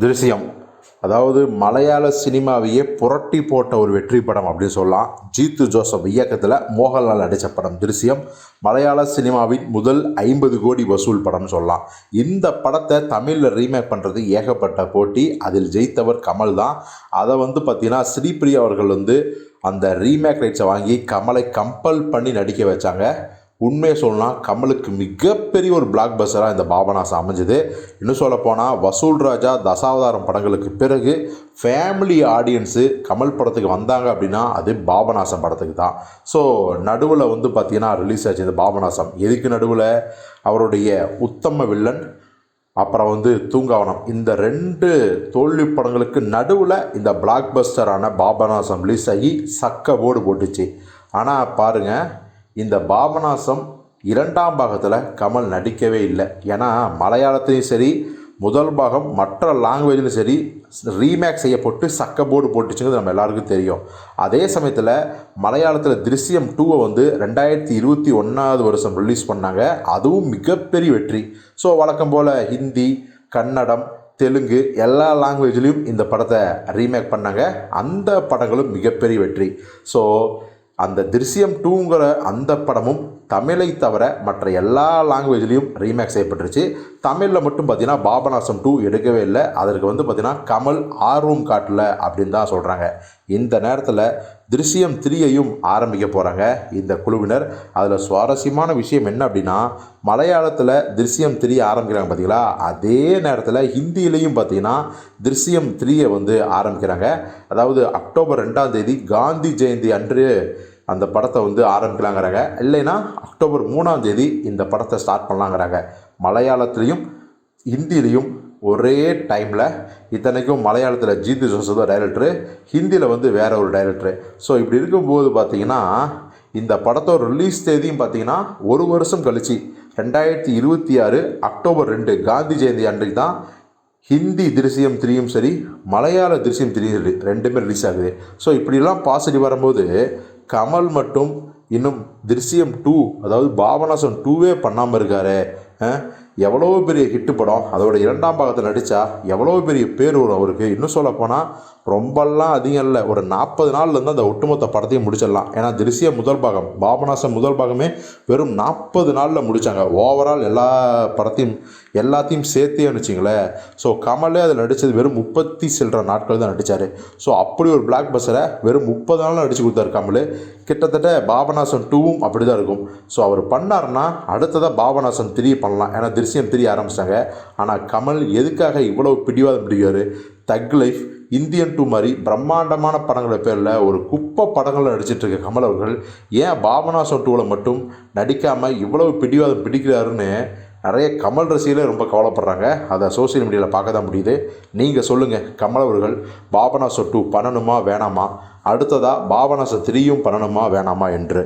திருசியம். அதாவது மலையாள சினிமாவையே புரட்டி போட்ட ஒரு வெற்றி படம் அப்படின்னு சொல்லலாம். ஜீத்து ஜோசப் இயக்கத்தில் மோகன்லால் நடித்த படம் திருசியம். மலையாள சினிமாவின் முதல் ஐம்பது கோடி வசூல் படம்னு சொல்லலாம். இந்த படத்தை தமிழில் ரீமேக் பண்ணுறது ஏகப்பட்ட போட்டி. அதில் ஜெயித்தவர் கமல் தான். அதை வந்து பார்த்திங்கன்னா ஸ்ரீபிரியா அவர்கள் வந்து அந்த ரீமேக் ரைட்ஸை வாங்கி கமலை கம்பல் பண்ணி நடிக்க வச்சாங்க. உண்மையை சொல்லலாம் கமலுக்கு மிகப்பெரிய ஒரு பிளாக் பஸ்டராக இந்த பாபநாசம் அமைஞ்சது. இன்னும் சொல்லப்போனால் வசூல் ராஜா தசாவதாரம் படங்களுக்கு பிறகு ஃபேமிலி ஆடியன்ஸு கமல் படத்துக்கு வந்தாங்க அப்படின்னா அது பாபநாசம் படத்துக்கு தான். ஸோ நடுவில் வந்து பார்த்திங்கன்னா ரிலீஸ் ஆச்சு இந்த பாபநாசம். எதுக்கு நடுவில்? அவருடைய உத்தம வில்லன் அப்புறம் வந்து தூங்காவனம். இந்த ரெண்டு தோல்வி படங்களுக்கு நடுவில் இந்த பிளாக் பஸ்டரான பாபநாசம் ரிலீஸ் ஆகி சக்க ஓடு போட்டுச்சு. ஆனால் பாருங்கள் இந்த பாபநாசம் இரண்டாம் பாகத்தில் கமல் நடிக்கவே இல்லை. ஏன்னா மலையாளத்துலேயும் சரி முதல் பாகம் மற்ற லாங்குவேஜ்லையும் சரி ரீமேக் செய்யப்பட்டு சக்க போர்டு போட்டுச்சுங்கிறது நம்ம எல்லாருக்கும் தெரியும். அதே சமயத்தில் மலையாளத்தில் திருஷ்யம் டூவை வந்து ரெண்டாயிரத்தி இருபத்தி ஒன்றாவது வருஷம் ரிலீஸ் பண்ணாங்க. அதுவும் மிகப்பெரிய வெற்றி. ஸோ வழக்கம் போல் ஹிந்தி கன்னடம் தெலுங்கு எல்லா லாங்குவேஜ்லேயும் இந்த படத்தை ரீமேக் பண்ணாங்க. அந்த படங்களும் மிகப்பெரிய வெற்றி. ஸோ அந்த திருசியம் டூங்கிற அந்த படமும் தமிழை தவிர மற்ற எல்லா லாங்குவேஜ்லேயும் ரீமேக் செய்யப்பட்டுருச்சு. தமிழில் மட்டும் பார்த்தீங்கன்னா பாபநாசம் டூ எடுக்கவே இல்லை. அதற்கு வந்து பார்த்தீங்கன்னா கமல் ஆர்வம் காட்டல அப்படின்னு தான் சொல்கிறாங்க இந்த நேரத்தில் திருஷ்யம் த்ரீயையும் ஆரம்பிக்க போகிறாங்க இந்த குழுவினர். அதில் சுவாரஸ்யமான விஷயம் என்ன அப்படின்னா மலையாளத்தில் திருஷ்யம் த்ரீ ஆரம்பிக்கிறாங்க பார்த்தீங்களா அதே நேரத்தில் ஹிந்தியிலையும் பார்த்தீங்கன்னா திருஷ்யம் த்ரீயை வந்து ஆரம்பிக்கிறாங்க. அதாவது அக்டோபர் ரெண்டாம் தேதி காந்தி ஜெயந்தி அன்று அந்த படத்தை வந்து ஆரம்பிக்கலாங்கிறாங்க. இல்லைன்னா அக்டோபர் மூணாம் தேதி இந்த படத்தை ஸ்டார்ட் பண்ணலாங்கிறாங்க. மலையாளத்துலேயும் ஹிந்திலையும் ஒரே டைமில் இத்தனைக்கும் மலையாளத்தில் ஜீத்து ஜோசப் தான் டைரக்டரு ஹிந்தியில் வந்து வேற ஒரு டைரக்டரு ஸோ இப்படி இருக்கும்போது பார்த்தீங்கன்னா இந்த படத்தோட ரிலீஸ் தேதியும் பார்த்தீங்கன்னா ஒரு வருஷம் கழிச்சு ரெண்டாயிரத்தி இருபத்தி ஆறு அக்டோபர் ரெண்டு காந்தி ஜெயந்தி அன்றைக்கு தான் ஹிந்தி திருசியம் திரியும் சரி மலையாள திருசியம் த்ரீ ரெண்டுமே ரிலீஸ் ஆகுது. ஸோ இப்படிலாம் பாசிட்டிவ் வரும்போது கமல் மட்டும் இன்னும் திருசியம் டூ அதாவது பாபநாசம் டூவே பண்ணாமல் இருக்காரு எவ்வளோ பெரிய ஹிட்டு படம்? அதோட இரண்டாம் பாகத்தில் நடித்தா எவ்வளோ பெரிய பேர் வரும் அவருக்கு? இன்னும் சொல்லப்போனால் ரொம்பலாம் அதிகம் இல்லை. ஒரு நாற்பது நாள்லேருந்து அந்த ஒட்டுமொத்த படத்தையும் முடிச்சிடலாம். ஏன்னா திருசிய முதல் பாகம் பாபநாசம் முதல் பாகமே வெறும் நாற்பது நாளில் முடித்தாங்க ஓவரால் எல்லா படத்தையும் எல்லாத்தையும் சேர்த்தே வச்சுங்களேன். ஸோ கமலே அதில் நடித்தது வெறும் முப்பத்தி சில்லற நாட்கள் தான் நடித்தார் ஸோ அப்படி ஒரு பிளாக் பஸ்ஸரை வெறும் முப்பது நாளில் நடித்து கொடுத்தாரு கமல். கிட்டத்தட்ட பாபநாசம் டூவும் அப்படி தான் இருக்கும். ஸோ அவர் பண்ணாருன்னா அடுத்ததாக பாபநாசம் த்ரீ பண்ணலாம். ஏன்னா விஷயம் தெரிய ஆரம்பிச்சிட்டாங்க. ஆனால் கமல் எதுக்காக இவ்வளவு பிடிவாதம் பிடிக்காரு தக் லைஃப் இந்தியன் டூ மாதிரி பிரம்மாண்டமான படங்களை பேரில் ஒரு குப்பை படங்களை நடிச்சிட்டு இருக்க கமல் அவர்கள் ஏன் பாபநாசம் டூவில் மட்டும் நடிக்காமல் இவ்வளவு பிடிவாதம் பிடிக்கிறாருன்னு நிறைய கமல் ரசிகர்களே ரொம்ப கவலைப்படுறாங்க. அதை சோஷியல் மீடியாவில் பார்க்க தான் முடியுது. நீங்கள் சொல்லுங்கள் கமல் அவர்கள் பாபநாசம் டூ பண்ணணுமா வேணாமா? அடுத்ததாக பாபநாசம் த்ரீயும் பண்ணணுமா வேணாமா என்று.